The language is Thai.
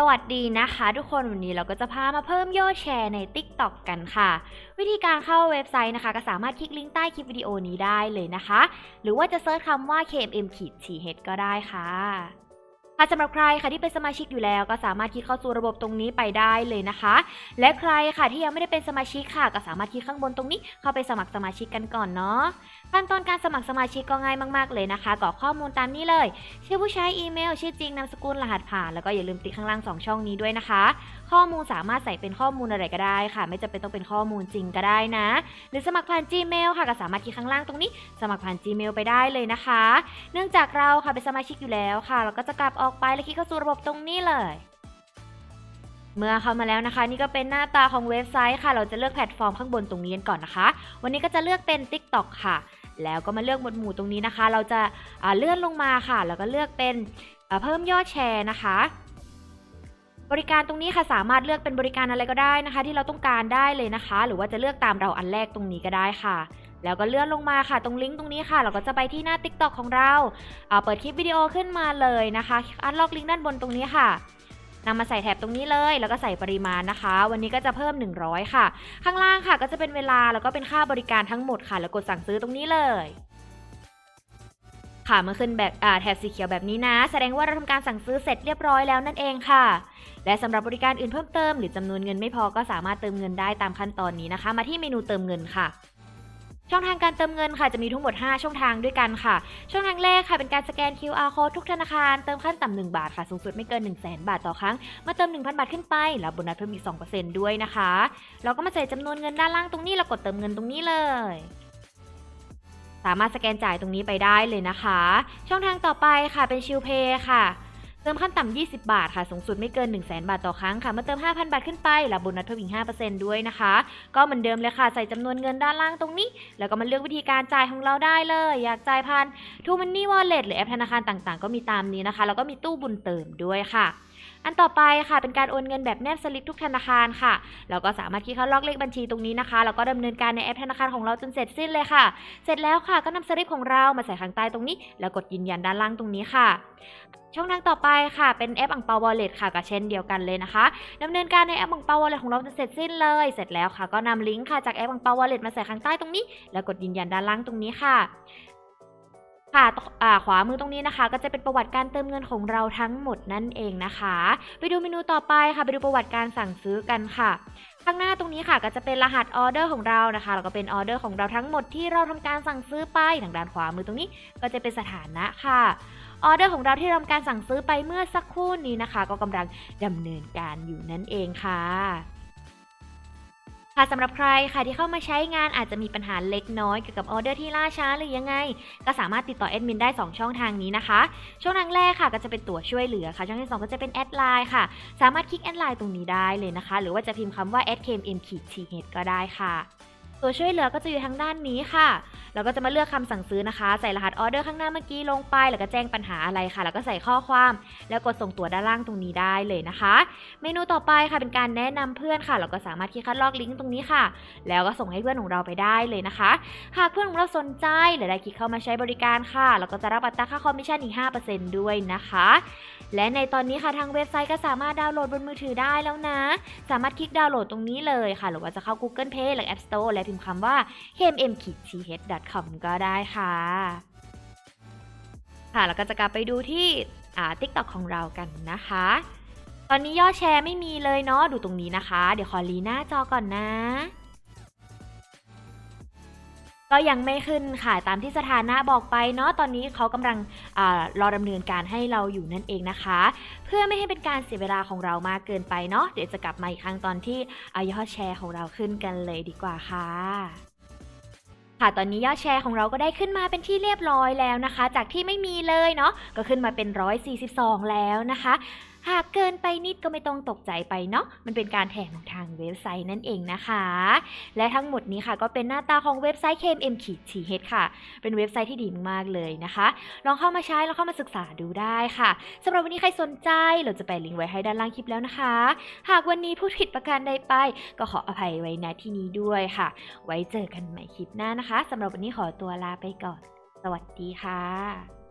สวัสดีนะคะทุกคนวันนี้เราก็จะพามาเพิ่มยอดแชร์ใน TikTok กันค่ะ วิธีการเข้าเว็บไซต์นะคะ ก็สามารถคลิกลิงก์ใต้คลิปวิดีโอนี้ได้เลยนะคะ หรือว่าจะเซิร์ชคำว่า KMM ขีด h ก็ได้ค่ะ ค่ะสำหรับใครค่ะที่เป็นสมาชิกอยู่แล้ว ก็สามารถคลิกเข้าสู่ระบบตรงนี้ไปได้เลยนะคะ และใครค่ะที่ยังไม่ได้เป็นสมาชิกค่ะ ก็สามารถคลิกข้างบนตรงนี้เข้าไปสมัครสมาชิกกันก่อนเนาะขั้นตอนการสมัครสมาชิกก็ง่ายมากๆเลยนะคะกรอกข้อมูลตามนี้เลย ชื่อผู้ใช้อีเมล ชื่อจริงนามสกุลรหัสผ่าน แล้วก็อย่าลืมติข้างล่าง 2 ช่องนี้ด้วยนะคะ ข้อมูลสามารถใส่เป็นข้อมูลอะไรก็ได้ค่ะ ไม่จำเป็นต้องเป็นข้อมูลจริงก็ได้นะ หรือสมัครผ่าน Gmail ค่ะก็สามารถคลิกข้างล่างตรงนี้ สมัครผ่าน Gmail ไปได้เลยนะคะ เนื่องจากเราค่ะเป็นสมาชิกอยู่แล้วค่ะ เราก็จะกลับออกไปแล้วคลิกเข้าสู่ระบบตรงนี้เลย เมื่อเข้ามาแล้วนะคะ นี่ก็เป็นหน้าตาของเว็บไซต์ค่ะ เราจะเลือกแพลตฟอร์มข้างบนตรงนี้กันก่อนนะคะ วันนี้ก็จะเลือกเป็น TikTok ค่ะ แล้วก็มาเลือกหมวดหมู่ตรงนี้นะคะ เราจะาเลื่อนลงมาค่ะ แล้วก็เลือกเป็นเพิ่มยอดแชร์นะคะบริการตรงนี้ค่ะสามารถเลือกเป็นบริการอะไรก็ได้นะคะ ที่เราต้องการได้เลยนะคะ หรือว่าจะเลือกตามเราอันแรกตรงนี้ก็ได้ค่ะ แล้วก็เลื่อนลงมาค่ะ ตรงลิงก์ตรงนี้ค่ะ เราก็จะไปที่หน้า TikTok ของเราอ่าเปิดคลิปวิดีโอขึ้นมาเลยนะคะอันล็อกลิงก์ด้านบนตรงนี้ค่ะนำมาใส่แถบตรงนี้เลย แล้วก็ใส่ปริมาณนะคะ วันนี้ก็จะเพิ่ม 100 ค่ะ ข้างล่างค่ะก็จะเป็นเวลาแล้วก็เป็นค่าบริการทั้งหมดค่ะ แล้วกดสั่งซื้อตรงนี้เลยค่ะมันขึ้นแบบแถบสีเขียวแบบนี้นะ แสดงว่าเราทำการสั่งซื้อเสร็จเรียบร้อยแล้วนั่นเองค่ะ และสำหรับบริการอื่นเพิ่มเติม หรือจำนวนเงินไม่พอก็สามารถเติมเงินได้ตามขั้นตอนนี้นะคะ มาที่เมนูเติมเงินค่ะ ช่องทางการเติมเงินค่ะจะมีทั้งหมด 5 ช่องทางด้วยกันค่ะ ช่องทางแรกค่ะเป็นการสแกน QR code ทุกธนาคารเติมขั้นต่ำ1บาทค่ะสูงสุดไม่เกิน 1 0 0 0 0แบาทต่อครั้งมาเติม 1,000 บาทขึ้นไปแล้วโบนัสเพิ่มอีก 2%ด้วยนะคะเราก็มาใส่จำนวนเงินด้านล่างตรงนี้แล้วกดเติมเงินตรงนี้เลย สามารถสแกนจ่ายตรงนี้ไปได้เลยนะคะ ช่องทางต่อไปค่ะเป็นชิลเพย์ค่ะ ติมขั้นต่ำ 20 บาทค่ะ สูงสุดไม่เกิน 1 0 0 0 0แบาทต่อครั้งค่ะมาเติม 5,000 บาทขึ้นไปรับโบนัสเพิ่มอีก 5%ด้วยนะคะ ก็เหมือนเดิมเลยค่ะ ใส่จำนวนเงินด้านล่างตรงนี้ แล้วก็มาเลือกวิธีการจ่ายของเราได้เลย อยากจ่ายผ่านทูมันนี่วอลเล็ตหรือแอปธนาคารต่างๆ ก็มีตามนี้นะคะ แล้วก็มีตู้บุญเติมด้วยค่ะ อันต่อไปค่ะเป็นการโอนเงินแบบแนบสลิปทุกธนาคารค่ะเราก็สามารถคลิกเข้าล็อกเลขบัญชีตรงนี้นะคะแล้วก็ดำเนินการในแอปธนาคารของเราจนเสร็จสิ้นเลยค่ะ เสร็จแล้วค่ะก็นำสลิปของเรามาใส่ข้างใต้ตรงนี้ แล้วกดยืนยันด้านล่างตรงนี้ค่ะ ช่องทางต่อไปค่ะ เป็นแอปอังเปาวอลเล็ตค่ะก็เช่นเดียวกันเลยนะคะดำเนินการในแอปอังเปาวอลเล็ตของเราจนเสร็จสิ้นเลย เสร็จแล้วค่ะก็นำลิงก์ค่ะจากแอปอังเปาวอลเล็ตมาใส่ข้างใต้ตรงนี้ แล้วกดยืนยันด้านล่างตรงนี้ค่ะ ค่ะขวามือตรงนี้นะคะ ก็จะเป็นประวัติการเติมเงินของเราทั้งหมดนั่นเองนะคะ ไปดูเมนูต่อไปค่ะ ไปดูประวัติการสั่งซื้อกันค่ะข้างหน้าตรงนี้ค่ะก็จะเป็นรหัสออเดอร์ของเรานะคะแล้วก็เป็นออเดอร์ของเราทั้งหมดที่เราทำการสั่งซื้อไปทางด้านขวามือตรงนี้ ก็จะเป็นสถานะค่ะออเดอร์ของเราที่ทำการสั่งซื้อไปเมื่อสักครู่นี้นะคะ ก็กำลังดำเนินการอยู่นั่นเองค่ะ ค่ะสำหรับใครค่ะที่เข้ามาใช้งานอาจจะมีปัญหาเล็กน้อยเกี่ยวกับออเดอร์ที่ล่าช้าหรือยังไง ก็สามารถติดต่อแอดมินได้ 2 ช่องทางนี้นะคะ ช่องทางแรกค่ะก็จะเป็นตัวช่วยเหลือค่ะ ช่องที่ 2 ก็จะเป็นแอดไลน์ค่ะ สามารถคลิกแอดไลน์ตรงนี้ได้เลยนะคะ หรือว่าจะพิมพ์คำว่า a d k m m t h ก็ได้ค่ะ ตัวช่วยเหลือก็จะอยู่ทางด้านนี้ค่ะ เราก็จะมาเลือกคำสั่งซื้อนะคะ ใส่รหัสออเดอร์ข้างหน้าเมื่อกี้ลงไป แล้วก็แจ้งปัญหาอะไรค่ะ แล้วก็ใส่ข้อความ แล้วกดส่งตัวด้านล่างตรงนี้ได้เลยนะคะ เมนูต่อไปค่ะเป็นการแนะนำเพื่อนค่ะ เราก็สามารถคลิกคัดลอกลิงก์ตรงนี้ค่ะ แล้วก็ส่งให้เพื่อนของเราไปได้เลยนะคะ หากเพื่อนของเราสนใจหรือได้คลิกเข้ามาใช้บริการค่ะ เราก็จะรับอัตราค่าคอมมิชชั่นอีก5%ด้วยนะคะ และในตอนนี้ค่ะทางเว็บไซต์ก็สามารถดาวน์โหลดบนมือถือได้แล้วนะ สามารถคลิกดาวน์โหลดตรงนี้เลยค่ะ หรือว่าจะเข้า Google Play หรือ App Store และพิมพ์คำว่า kmm-th.com ก็ได้ค่ะ ค่ะแล้วก็จะกลับไปดูที่อ่า TikTok ของเรากันนะคะ ตอนนี้ยอดแชร์ไม่มีเลยเนาะดูตรงนี้นะคะ เดี๋ยวขอรีหน้าจอก่อนนะ ก็ยังไม่ขึ้นค่ะตามที่สถานะบอกไปเนาะตอนนี้เขากำลังอรอดำเนินการให้เราอยู่นั่นเองนะคะ เพื่อไม่ให้เป็นการเสียเวลาของเรามากเกินไปเนาะเดี๋ยวจะกลับมาอีกครั้งตอนที่ยอดแชร์ของเราขึ้นกันเลยดีกว่าค่ะค่ะตอนนี้ยอดแชร์ของเราก็ได้ขึ้นมาเป็นที่เรียบร้อยแล้วนะคะ จากที่ไม่มีเลยเนาะก็ขึ้นมาเป็น 142 แล้วนะคะ หากเกินไปนิดก็ไม่ต้องตกใจไปเนาะ มันเป็นการแถมของทางเว็บไซต์นั่นเองนะคะ และทั้งหมดนี้ค่ะก็เป็นหน้าตาของเว็บไซต์ KMM ขีด TH ค่ะ เป็นเว็บไซต์ที่ดีมากๆเลยนะคะ ลองเข้ามาใช้แล้วเข้ามาศึกษาดูได้ค่ะสำหรับวันนี้ใครสนใจเราจะแปะลิงก์ไว้ให้ด้านล่างคลิปแล้วนะคะ หากวันนี้พูดผิดประการใดไป ก็ขออภัยไว้ณที่นี้ด้วยค่ะ ไว้เจอกันใหม่คลิปหน้านะคะสำหรับวันนี้ขอตัวลาไปก่อน สวัสดีค่ะ